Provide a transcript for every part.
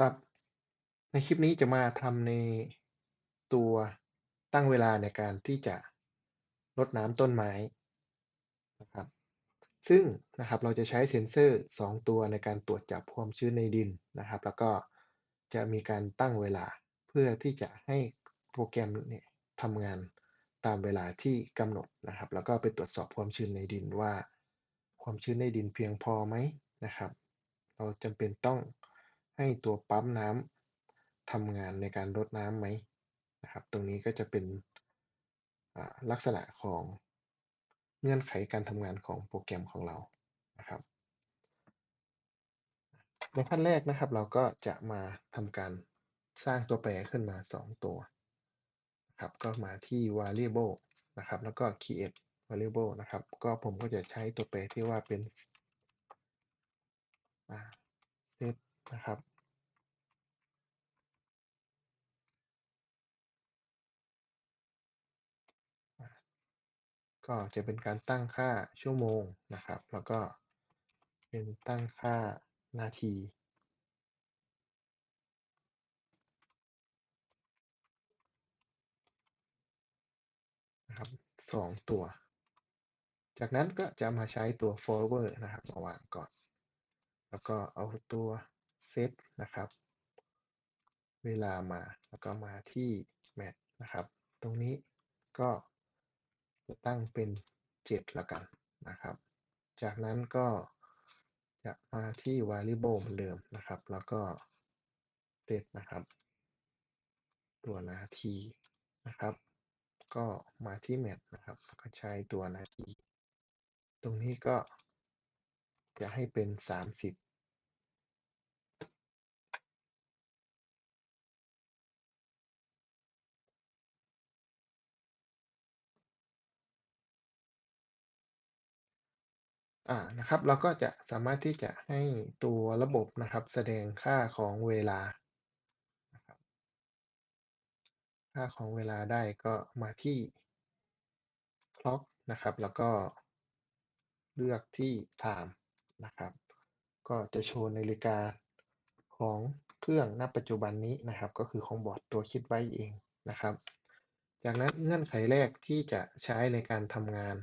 ครับ ในคลิปนี้จะมาทำในตัวตั้งเวลาในการที่จะรดน้ำต้นไม้นะครับ ซึ่งนะครับเราจะใช้เซ็นเซอร์ 2 ตัวในการตรวจจับความชื้นในดินนะครับ แล้วก็จะมีการตั้งเวลาเพื่อที่จะให้โปรแกรมเนี่ยทำงานตามเวลาที่กำหนดนะครับ แล้วก็ไปตรวจสอบความชื้นในดินว่า ความชื้นในดินเพียงพอไหมนะครับ เราจำเป็นต้อง ให้ตัวปั๊มน้ำทำงานในการรดน้ำไหมนะครับ ตรงนี้ก็จะเป็นลักษณะของเงื่อนไขการทำงานของโปรแกรมของเรานะครับ ในขั้นแรกนะครับ เราก็จะมาทำการสร้างตัวแปรขึ้นมา 2 ตัวนะครับ ก็มาที่ variable นะครับ แล้วก็ create variable นะครับ ก็ผมก็จะใช้ตัวแปรที่ว่าเป็น set นะครับก็จะเป็นการตั้งค่าชั่วโมงนะครับ แล้วก็เป็นตั้งค่านาที นะครับสองตัว จากนั้นก็จะมาใช้ตัว forward นะครับมาวางก่อน แล้วก็เอาตัว set นะครับ เวลามาแล้วก็มาที่ mat นะครับ ตรงนี้ก็จะตั้งเป็น7แล้วกันนะครับ จากนั้นก็จะมาที่ variable เหมือนเดิมนะครับ แล้วก็ set นะครับ ตัวนาทีนะครับ ก็มาที่ mat นะครับ ก็ใช้ตัวนาที ตรงนี้ก็จะให้เป็น 30 อ่า นะครับ เราก็จะสามารถที่จะให้ตัวระบบนะครับ แสดงค่าของเวลานะครับค่าของเวลาได้ก็มาที่ clock นะครับ แล้วก็เลือกที่ time นะครับ ก็จะโชว์นาฬิกาของเครื่องณปัจจุบันนี้นะครับ ก็คือของบอร์ดตัวคิดไว้เองนะครับ จากนั้นเงื่อนไขแรกที่จะใช้ในการทำงาน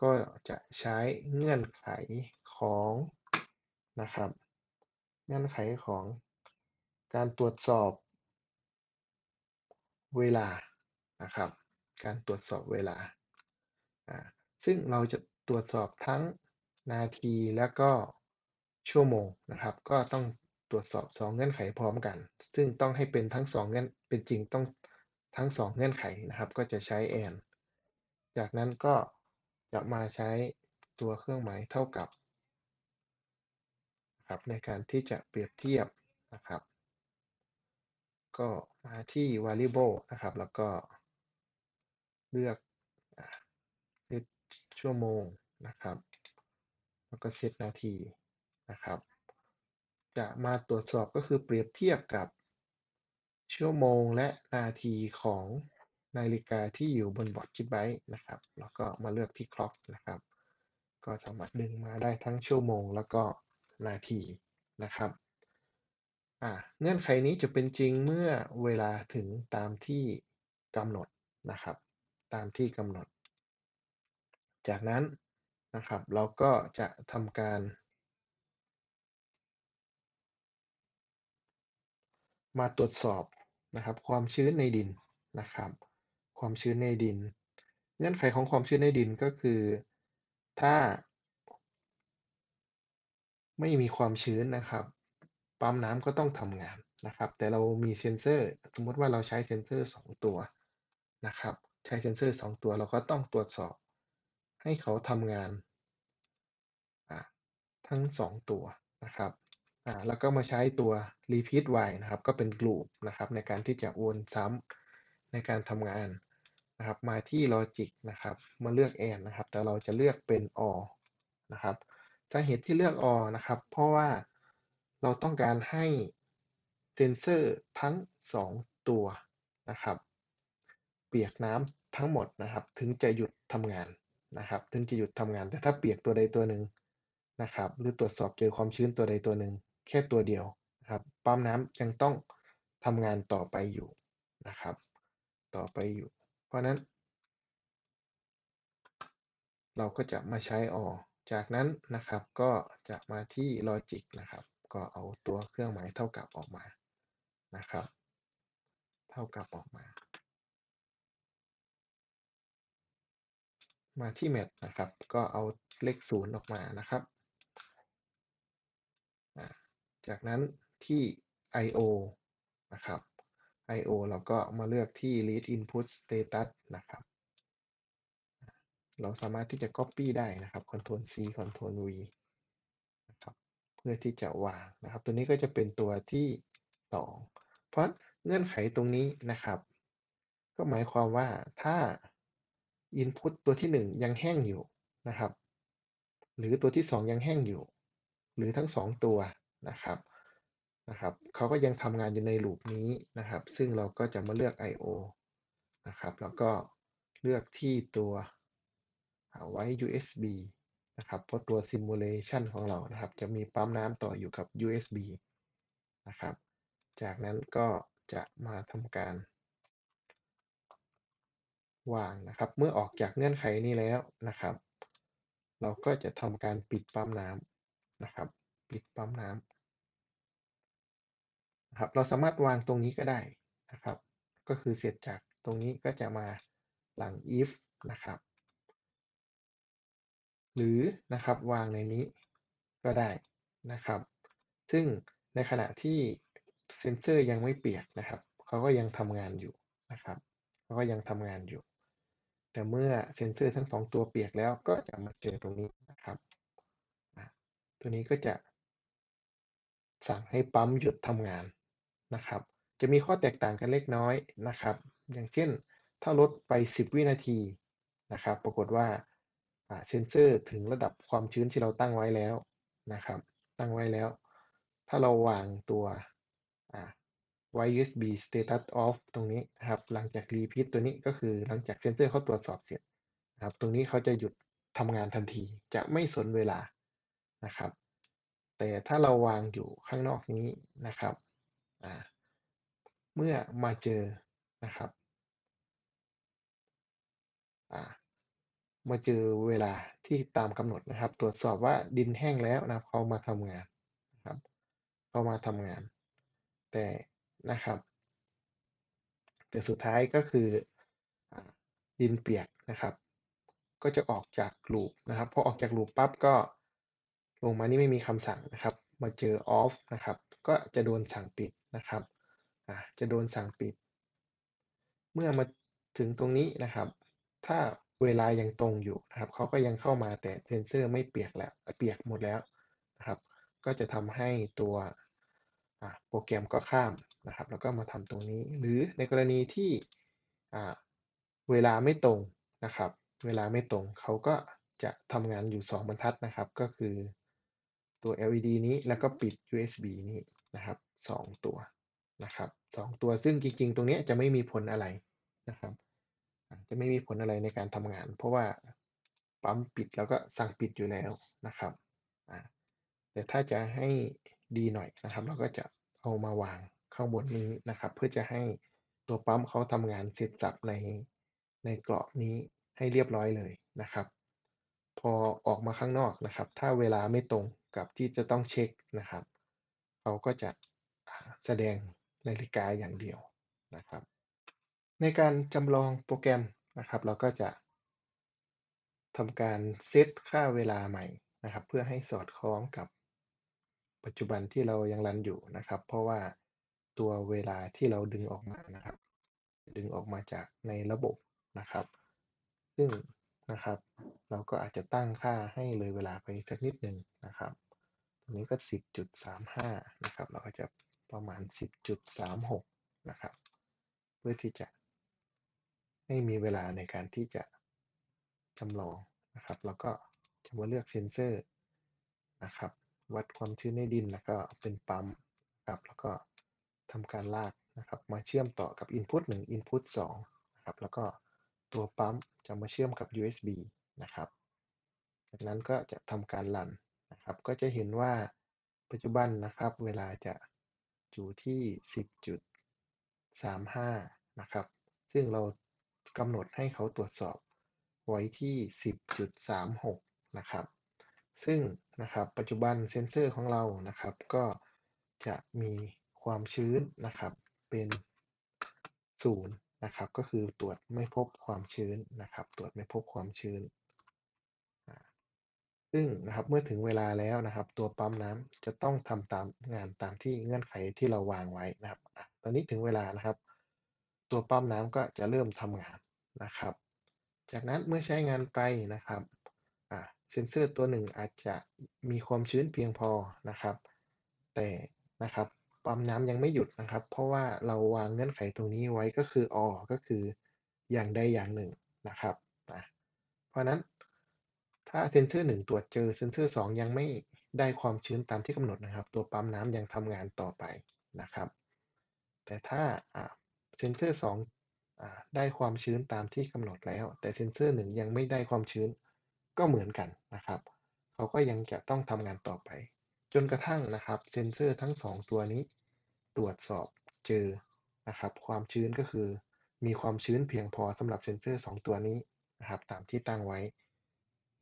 ก็จะใช้เงื่อนไขของนะครับ เงื่อนไขของการตรวจสอบเวลานะครับ การตรวจสอบเวลา ซึ่งเราจะตรวจสอบทั้งนาทีและก็ชั่วโมงนะครับ ก็ต้องตรวจสอบ 2 เงื่อนไขพร้อมกัน ซึ่งต้องให้เป็นทั้ง 2 เงื่อน เป็นจริงต้องทั้ง 2 เงื่อนไขนะครับ ก็จะใช้ and จากนั้นก็ จะมาใช้ตัวเครื่องหมายเท่ากับครับในการที่จะเปรียบเทียบนะครับ ก็มาที่ variable นะครับ แล้วก็เลือกเซตชั่วโมงนะครับ แล้วก็เซตนาทีนะครับ จะมาตรวจสอบก็คือเปรียบเทียบกับชั่วโมงและนาทีของ นาฬิกาที่อยู่บนบอร์ดคิดไว้นะครับ แล้วก็มาเลือกที่ clock นะครับ ก็สามารถดึงมาได้ทั้งชั่วโมงแล้วก็นาทีนะครับเงื่อนไขนี้จะเป็นจริงเมื่อเวลาถึงตามที่กำหนดนะครับ ตามที่กำหนด จากนั้นนะครับเราก็จะทำการ มาตรวจสอบนะครับ ความชื้นในดินนะครับ ความชื้นในดิน เงื่อนไขของความชื้นในดินก็คือ ถ้า ไม่มีความชื้นนะครับ ปั๊มน้ำก็ต้องทำงานนะครับ แต่เรามีเซ็นเซอร์ สมมติว่าเราใช้เซ็นเซอร์ 2 ตัวนะครับ ใช้เซ็นเซอร์ 2 ตัวเราก็ต้องตรวจสอบ ให้เขาทำงานทั้ง 2 ตัวนะครับแล้วก็มาใช้ตัว repeat y นะครับ ก็เป็นกลุ่มนะครับ ในการที่จะวนซ้ำในการทำงาน นะครับมาที่ logic นะครับมาเลือก and นะครับ แต่เราจะเลือกเป็น or นะครับสาเหตุที่เลือก or นะครับ เพราะว่าเราต้องการให้เซนเซอร์ทั้ง 2 ตัวนะครับ เปียกน้ำทั้งหมดนะครับ ถึงจะหยุดทำงานนะครับ ถึงจะหยุดทำงาน แต่ถ้าเปียกตัวใดตัวหนึ่งนะครับ หรือตรวจสอบเจอความชื้นตัวใดตัวหนึ่งแค่ตัวเดียวนะครับปั๊มน้ำยังต้องทำงานต่อไปอยู่นะครับ ต่อไปอยู่ เพราะนั้น เราก็จะมาใช้ OR จากนั้นนะครับก็จะมาที่ Logic นะครับ ก็เอาตัวเครื่องหมายเท่ากับออกมานะครับ เท่ากับออกมา มาที่ math นะครับ ก็เอาเลข0ออกมานะครับ จากนั้นที่ I/O นะครับ I/O เราก็มาเลือกที่ Read Input Status นะครับ เราสามารถที่จะ Copy ได้นะครับ Ctrl C Ctrl V นะครับ เพื่อที่จะวางนะครับ ตัวนี้ก็จะเป็นตัวที่ 2 เพราะเงื่อนไขตรงนี้นะครับ ก็หมายความว่าถ้า Input ตัวที่ 1 ยังแห้งอยู่นะครับ หรือตัวที่ 2 ยังแห้งอยู่ หรือทั้ง 2 ตัวนะครับ นะครับเขาก็ยังทำงานอยู่ในลูปนี้นะครับ ซึ่งเราก็จะมาเลือก I/O นะครับ แล้วก็เลือกที่ตัวไว้ USB นะครับ เพราะตัว Simulation ของเรานะครับ จะมีปั๊มน้ำต่ออยู่กับ USB นะครับ จากนั้นก็จะมาทำการ วางนะครับ เมื่อออกจากเงื่อนไขนี้แล้วนะครับ เราก็จะทำการปิดปั๊มน้ำนะครับ ปิดปั๊มน้ำ ครับเราสามารถวางตรงนี้ก็ได้นะครับ ก็คือเสร็จจากตรงนี้ก็จะมาหลัง if นะครับ หรือนะครับวางในนี้ก็ได้นะครับ ซึ่งในขณะที่เซนเซอร์ยังไม่เปียกนะครับเขาก็ยังทำงานอยู่นะครับเขาก็ยังทำงานอยู่ แต่เมื่อเซนเซอร์ทั้งสองตัวเปียกแล้วก็จะมาเจอตรงนี้นะครับตัวนี้ก็จะสั่งให้ปั๊มหยุดทำงาน นะครับ จะมีข้อแตกต่างกันเล็กน้อยนะครับ อย่างเช่น ถ้าลดไป 10 วินาทีนะครับ ปรากฏว่าเซนเซอร์ถึงระดับความชื้นที่เราตั้งไว้แล้วนะครับ ตั้งไว้แล้ว ถ้าเราวางตัวไว้ USB status off ตรงนี้นะครับ หลังจาก repeat ตัวนี้ก็คือหลังจากเซนเซอร์เขาตรวจสอบเสร็จนะครับ ตรงนี้เขาจะหยุดทำงานทันที จะไม่สนเวลานะครับ แต่ถ้าเราวางอยู่ข้างนอกนี้นะครับ เมื่อมาเจอนะครับมาเจอเวลาที่ตามกำหนดนะครับ ตรวจสอบว่าดินแห้งแล้วนะครับเขามาทำงานนะครับเขามาทำงาน แต่นะครับ แต่สุดท้ายก็คือดินเปียกนะครับ ก็จะออกจากลูปนะครับพอออกจากลูปปั๊บก็ลงมานี่ไม่มีคำสั่งนะครับ มาเจอ off นะครับ ก็จะโดนสั่งปิด นะครับจะโดนสั่งปิด เมื่อมาถึงตรงนี้นะครับ ถ้าเวลายังตรงอยู่นะครับเขาก็ยังเข้ามาแต่เซนเซอร์ไม่เปียกแล้วเปียกหมดแล้วนะครับ ก็จะทำให้ตัวโปรแกรมก็ข้ามนะครับ แล้วก็มาทำตรงนี้ หรือในกรณีที่เวลาไม่ตรงนะครับ เวลาไม่ตรงเขาก็จะทำงานอยู่ 2 บรรทัดนะครับ ก็คือตัว LED นี้แล้วก็ปิด USB นี้ นะครับ 2 ตัวนะครับ2ตัวซึ่งจริง ๆ ตรงนี้จะไม่มีผลอะไรนะครับ จะไม่มีผลอะไรในการทำงาน เพราะว่าปั๊มปิดแล้วก็สั่งปิดอยู่แล้วนะครับแต่ถ้าจะให้ดีหน่อยนะครับ เราก็จะเอามาวางข้างบนนี้นะครับ เพื่อจะให้ตัวปั๊มเขาทำงานเสร็จสับในในกรอบนี้ให้เรียบร้อยเลยนะครับ พอออกมาข้างนอกนะครับ ถ้าเวลาไม่ตรงกับที่จะต้องเช็คนะครับ เขาก็จะแสดงนาฬิกาอย่างเดียวนะครับ ในการจำลองโปรแกรมนะครับ เราก็จะทำการเซตค่าเวลาใหม่นะครับ เพื่อให้สอดคล้องกับปัจจุบันที่เรายังรันอยู่นะครับ เพราะว่าตัวเวลาที่เราดึงออกมานะครับ ดึงออกมาจากในระบบนะครับ ซึ่งนะครับ เราก็อาจจะตั้งค่าให้เลยเวลาไปสักนิดหนึ่งนะครับ ตรงนี้ก็ 10.35 นะครับ เราก็จะประมาณ 10.36 นะครับ เพื่อที่จะไม่มีเวลาในการที่จะจำลองนะครับแล้วก็จะมาเลือกเซนเซอร์นะครับ วัดความชื้นในดินแล้วก็เป็นปั๊มครับแล้วก็ทำการลากนะครับมาเชื่อมต่อกับ Input 1 Input 2นะครับแล้วก็ตัวปั๊มจะมาเชื่อมกับ USB นะครับ จากนั้นก็จะทำการรัน นะครับ ก็จะเห็นว่าปัจจุบันนะครับ เวลาจะอยู่ที่ 10.35 นะครับ ซึ่งเรากำหนดให้เขาตรวจสอบไว้ที่ 10.36 นะครับ ซึ่งนะครับปัจจุบันเซนเซอร์ของเรานะครับ ก็จะมีความชื้นนะครับเป็นศูนย์นะครับ ก็คือตรวจไม่พบความชื้นนะครับ ตรวจไม่พบความชื้น ซึ่งนะครับเมื่อถึงเวลาแล้วนะครับ ตัวปั๊มน้ำจะต้องทำตามงานตามที่เงื่อนไขที่เราวางไว้นะครับอะตอนนี้ถึงเวลานะครับ ตัวปั๊มน้ำก็จะเริ่มทำงานนะครับ จากนั้นเมื่อใช้งานไปนะครับเซนเซอร์ตัวหนึ่งอาจจะมีความชื้นเพียงพอนะครับ แต่นะครับปั๊มน้ำยังไม่หยุดนะครับ เพราะว่าเราวางเงื่อนไขตรงนี้ไว้ก็คืออก็คืออย่างใดอย่างหนึ่งนะครับนะเพราะนั้น ถ้าเซนเซอร์หนึ่งตรวจเจอ เซนเซอร์สองยังไม่ได้ความชื้นตามที่กำหนดนะครับ ตัวปั๊มน้ำยังทำงานต่อไปนะครับ แต่ถ้าเซนเซอร์สองได้ความชื้นตามที่กำหนดแล้ว แต่เซนเซอร์หนึ่งยังไม่ได้ความชื้นก็เหมือนกันนะครับเขาก็ยังจะต้องทำงานต่อไป จนกระทั่งนะครับเซนเซอร์ทั้งสองตัวนี้ ตรวจสอบเจอนะครับ ความชื้นก็คือ มีความชื้นเพียงพอสำหรับเซนเซอร์สองตัวนี้นะครับ ตามที่ตั้งไว้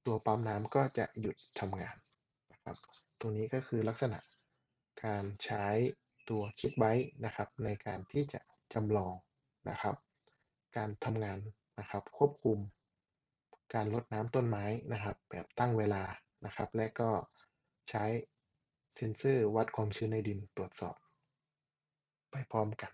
ตัวปั๊มน้ำก็จะหยุดทำงานนะครับตัวนี้ก็คือลักษณะการใช้ตัวคิดไว้นะครับในการที่จะจำลองนะครับ การทำงานนะครับควบคุม การรดน้ำต้นไม้นะครับ แบบตั้งเวลานะครับ และก็ใช้เซ็นเซอร์วัดความชื้นในดินตรวจสอบ ไปพร้อมกัน